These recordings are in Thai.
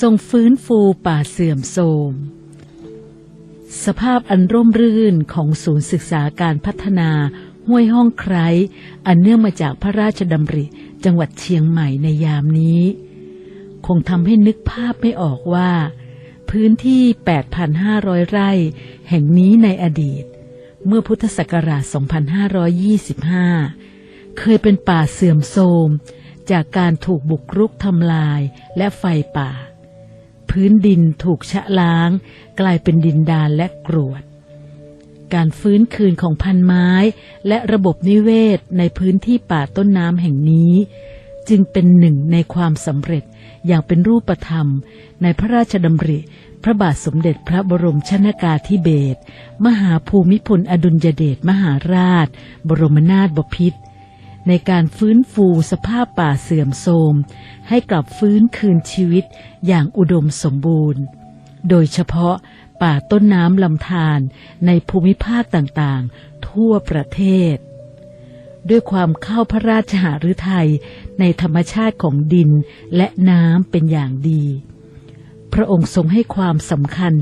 ทรงฟื้นฟูป่าเสื่อมโทรม สภาพอันร่มรื่นของศูนย์ศึกษาการพัฒนาห้วยห้องไคร้อันเนื่องมาจากพระราชดำริจังหวัดเชียงใหม่ในยามนี้ คงทำให้นึกภาพไม่ออกว่า พื้นที่ 8,500 ไร่ แห่งนี้ในอดีต เมื่อพุทธศักราช 2525 เคยเป็นป่าเสื่อมโทรมจากการถูกบุกรุกทำลายและไฟป่า พื้นดินถูกชะล้าง กลายเป็นดินดานและกรวด การฟื้นคืนของพันไม้ และระบบนิเวศในพื้นที่ป่าต้นน้ำแห่งนี้ จึงเป็นหนึ่งในความสำเร็จอย่างเป็นรูปธรรม ในพระราชดำริ พระบาทสมเด็จพระบรมชนากาธิเบศรมหาภูมิพลอดุลยเดชมหาราช บรมนาถบพิตร ในการฟื้นฟูสภาพป่าเสื่อมโทรม ให้กลับฟื้นคืนชีวิตอย่างอุดมสมบูรณ์ โดยเฉพาะป่าต้นน้ำลำธารในภูมิภาคต่างๆ ทั่วประเทศ ด้วยความเข้าพระราชหฤทัยในธรรมชาติของดินและน้ำเป็นอย่างดี พระองค์ทรงให้ความสำคัญ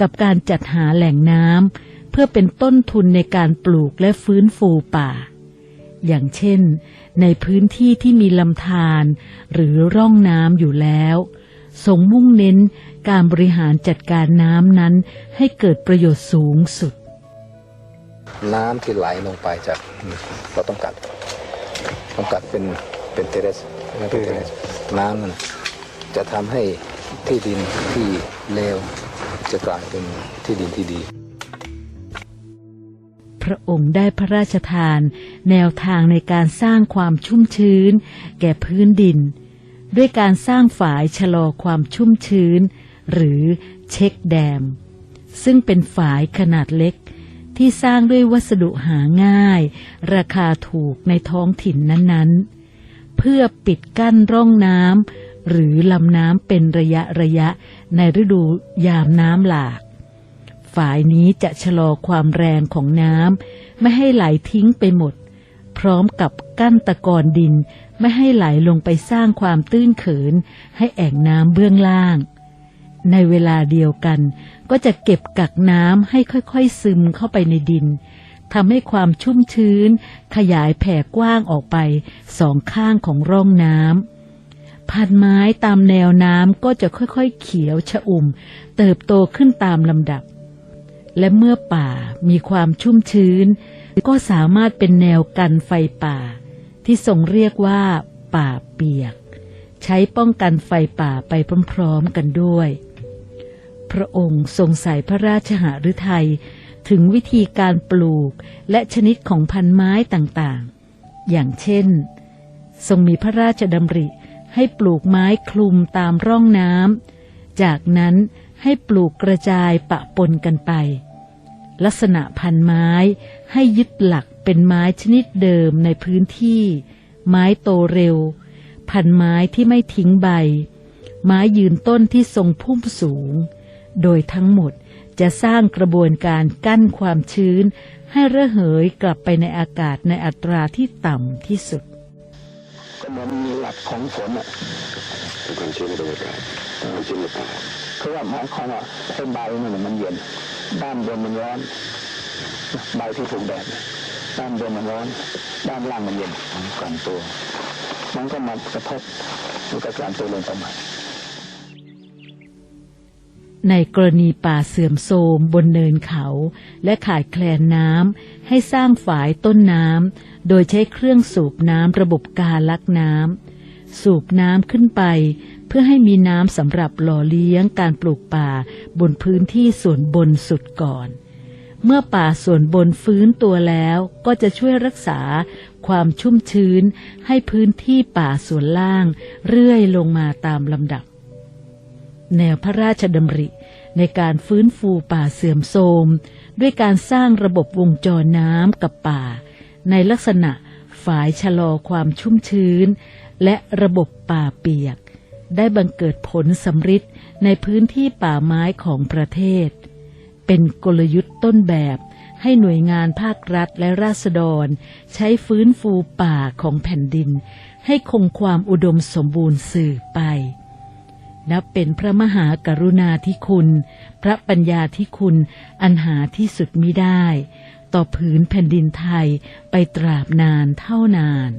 กับการจัดหาแหล่งน้ำเพื่อเป็นต้นทุนในการปลูกและฟื้นฟูป่า อย่างเช่น ในพื้นที่ที่มีลำธารหรือร่องน้ำอยู่แล้วทรงมุ่งเน้นการบริหารจัดการน้ำนั้นให้เกิดประโยชน์สูงสุด น้ำที่ไหลลงไปจากเราต้องกัดต้องกัดเป็นเป็นเทเรสเป็นเทเรสน้ำนั่นจะทำให้ที่ดินที่เลวจะกลายเป็นที่ดินที่ดี พระองค์ได้พระราชทาน แนวทางในการสร้างความชุ่มชื้น แก่พื้นดิน ด้วยการสร้างฝายชะลอความชุ่มชื้น หรือเช็คแดม ซึ่งเป็นฝายขนาดเล็ก ที่สร้างด้วยวัสดุหาง่าย ราคาถูกในท้องถิ่นนั้นๆ เพื่อปิดกั้นร่องน้ำหรือลำน้ำเป็นระยะระยะในฤดูยามน้ำหลาก ฝายนี้จะชะลอความแรงของน้ำไม่ให้ไหลทิ้งไปหมด พร้อมกับกั้นตะกอนดิน ไม่ให้ไหลลงไปสร้างความตื้นเขิน ให้แอ่งน้ำเบื้องล่าง ในเวลาเดียวกัน ก็จะเก็บกักน้ำให้ค่อยๆซึมเข้าไปในดินทำให้ความชุ่มชื้น ขยายแผ่กว้างออกไปสองข้างของร่องน้ำพันไม้ตามแนวน้ำก็จะค่อยๆเขียวชะอุ่ม เติบโตขึ้นตามลำดับ และเมื่อป่ามีความชุ่มชื้น ก็สามารถเป็นแนวกันไฟป่า ที่ทรงเรียกว่า ป่าเปียก ใช้ป้องกันไฟป่าไปพร้อมๆกันด้วย พระองค์ทรงใส่พระราชหฤทัยถึงวิธีการปลูกและชนิดของพันไม้ต่างๆ อย่างเช่น ทรงมีพระราชดำริให้ปลูกไม้คลุมตามร่องน้ำจากนั้นให้ปลูกกระจายปะปนกันไป ลักษณะพันไม้ให้ยึดหลักเป็นไม้ชนิดเดิมในพื้นที่ ไม้โตเร็ว พันไม้ที่ไม่ทิ้งใบ ไม้ยืนต้นที่ทรงพุ่มสูง โดยทั้งหมดจะสร้างกระบวนการกั้นความชื้น ให้ระเหยกลับไปในอากาศในอัตราที่ต่ำที่สุดก็เหมือนมีหลักของฝนอะเป็นความชื้นในบรรยากาศความชื้นในป่าคือว่าหมายความว่าไอ้ใบมันน่ะมันเย็น ด้านบนมันร้อนใบที่ถูกแดดด้านบนมันร้อน ด้านล่างมันเย็นมันกลั่นตัว มันก็มากระทบมันก็กลั่นตัวลงไปใหม่ในกรณีป่าเสื่อมโทรมบนเนินเขา และขาดแคลนน้ำให้สร้างฝายต้นน้ำโดยใช้เครื่องสูบน้ำระบบการลักน้ำสูบน้ำขึ้นไป เพื่อให้มีน้ำสำหรับหล่อเลี้ยงการปลูกป่าบนพื้นที่ส่วนบนสุดก่อน เมื่อป่าส่วนบนฟื้นตัวแล้วก็จะช่วยรักษาความชุ่มชื้นให้พื้นที่ป่าส่วนล่าง เรื่อยลงมาตามลำดับ แนวพระราชดำริในการฟื้นฟูป่าเสื่อมโทรม ด้วยการสร้างระบบวงจรน้ำกับป่า ในลักษณะฝายชะลอความชุ่มชื้น และระบบป่าเปียก ได้บังเกิดผลสำฤทธิ์ในพื้นที่ป่าไม้ของประเทศ เป็นกลยุทธ์ต้นแบบให้หน่วยงานภาครัฐและราษฎร ใช้ฟื้นฟูป่าของแผ่นดิน ให้คงความอุดมสมบูรณ์สืบไป นับเป็นพระมหากรุณาธิคุณ พระปัญญาธิคุณอันหาที่สุดมิได้ ต่อผืนแผ่นดินไทยไปตราบนานเท่านาน